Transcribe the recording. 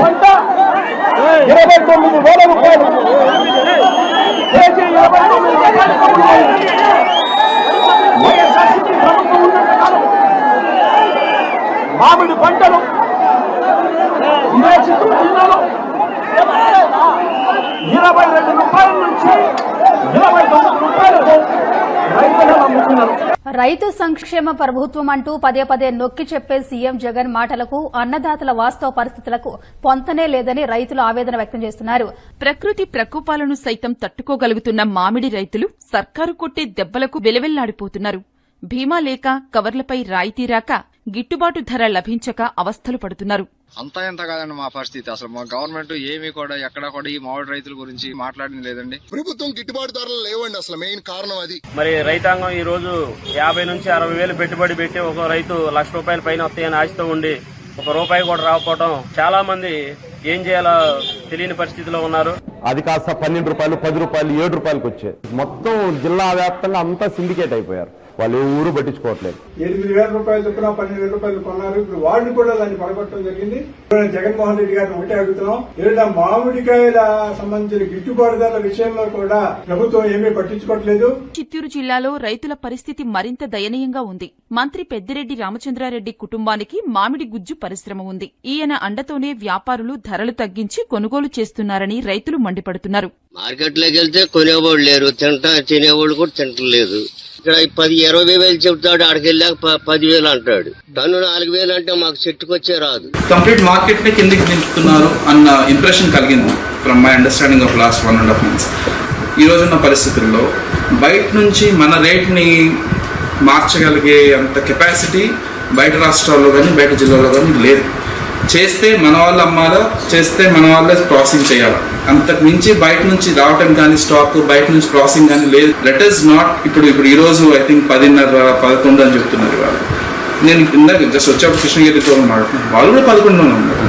పంట. ఇరవై తొమ్మిది వేల రూపాయలు. కేజీ ఇరవై తొమ్మిది వేల రూపాయలు. మామిడి పంటలు. ఇదే చిత్తూరు జిల్లాలో ఇరవై రెండు రూపాయల నుంచి ఇరవై తొమ్మిది రైతు సంక్షేమ ప్రభుత్వం అంటూ పదే పదే నొక్కి చెప్పే సీఎం జగన్ మాటలకు అన్నదాతల వాస్తవ పరిస్థితులకు పొంతనే లేదని రైతులు ఆవేదన వ్యక్తం చేస్తున్నారు. ప్రకృతి ప్రకోపాలను సైతం తట్టుకోగలుగుతున్న మామిడి రైతులు సర్కారు కొట్టే దెబ్బలకు వెలవెల్లాడిపోతున్నారు. భీమా లేక కవర్లపై రాయితీ రాక గిట్టుబాటు ధర లభించక అవస్థలు పడుతున్నారు. అంతా ఎంత కాదండి మా పరిస్థితి. అసలు మా గవర్నమెంట్ ఏమీ కూడా ఎక్కడ కూడా ఈ మామిడి రైతుల గురించి మాట్లాడింది లేదండి. ప్రభుత్వం గిట్టుబాటు ధరలు లేవండి అసలు మెయిన్ కారణం అది. మరి రైతాంగం ఈ రోజు యాభై నుంచి అరవై వేలు పెట్టుబడి పెట్టి ఒక రైతు లక్ష రూపాయల పైన వస్తాయని ఆశతో ఉండి ఒక రూపాయి కూడా రాకపోవడం చాలా మంది ఏం చేయాలో తెలియని పరిస్థితిలో ఉన్నారు. అది కాస్త పన్నెండు రూపాయలు పది రూపాయలు ఏడు రూపాయలకు వచ్చాయి. మొత్తం జిల్లా వ్యాప్తంగా అంతా సిండికేట్ అయిపోయారు. వాళ్ళు ఏ ఊరు పట్టించుకోవట్లేదు. ఎనిమిది వేల రూపాయలు చొప్పున పన్నెండు వేల రూపాయలు కొన్నారు. ఇప్పుడు వాళ్ళు కూడా దాన్ని పడగొట్టడం జరిగింది. జగన్మోహన్ రెడ్డి గారిని ఒకటే అడుగుతున్నాం. ఏదైనా మామిడికాయల సంబంధించిన గిట్టుబాటు ధరల విషయంలో కూడా ప్రభుత్వం ఏమీ పట్టించుకోవట్లేదు. చిత్తూరు జిల్లాలో రైతుల పరిస్థితి మరింత దయనీయంగా ఉంది. మంత్రి పెద్దిరెడ్డి రామచంద్రారెడ్డి కుటుంబానికి మామిడి గుజ్జు పరిశ్రమ ఉంది. ఈయన అండతోనే వ్యాపారులు ధరలు తగ్గించి కొనుగోలు చేస్తున్నారని రైతులు మండిపడుతున్నారు. మార్కెట్లోకి వెళ్తే కొనేవాళ్ళు లేరు. తింటా తినేవాళ్ళు కూడా తింటలేదు. ఇక్కడ పది ఇరవై వేలు చెప్తాడు ఆడికి వెళ్ళాక పదివేలు అంటాడు. టన్ను నాలుగు వేలు అంటే మాకు చెట్టుకొచ్చే రాదు. కంప్లీట్ మార్కెట్ని కిందికి దింపుతున్నారు అన్న ఇంప్రెషన్ కలిగింది from my understanding of last one and half months ఈ రోజున్న పరిస్థితుల్లో బయట నుంచి మన రేట్ని మార్చగలిగే అంత కెపాసిటీ బయట రాష్ట్రాల్లో కానీ బయట జిల్లాలో కానీ లేదు. చేస్తే మన వాళ్ళు అమ్మాలా? చేస్తే మన వాళ్ళే క్రాసింగ్ చేయాలి? అంతకు మించి బయట నుంచి రావటం కానీ స్టాక్ బయట నుంచి క్రాసింగ్ కానీ లేదు. లెట్ ఇస్ నాట్ ఇప్పుడు ఇప్పుడు ఈ రోజు ఐ థింక్ పదిన్నర పదకొండు అని చెప్తున్నారు వాళ్ళు నేను ఇందాక జస్ట్ వచ్చేప్పుడు కృష్ణగిరితో మాట్లాడుతున్నాను వాళ్ళు కూడా పదకొండులోనే ఉన్నారు.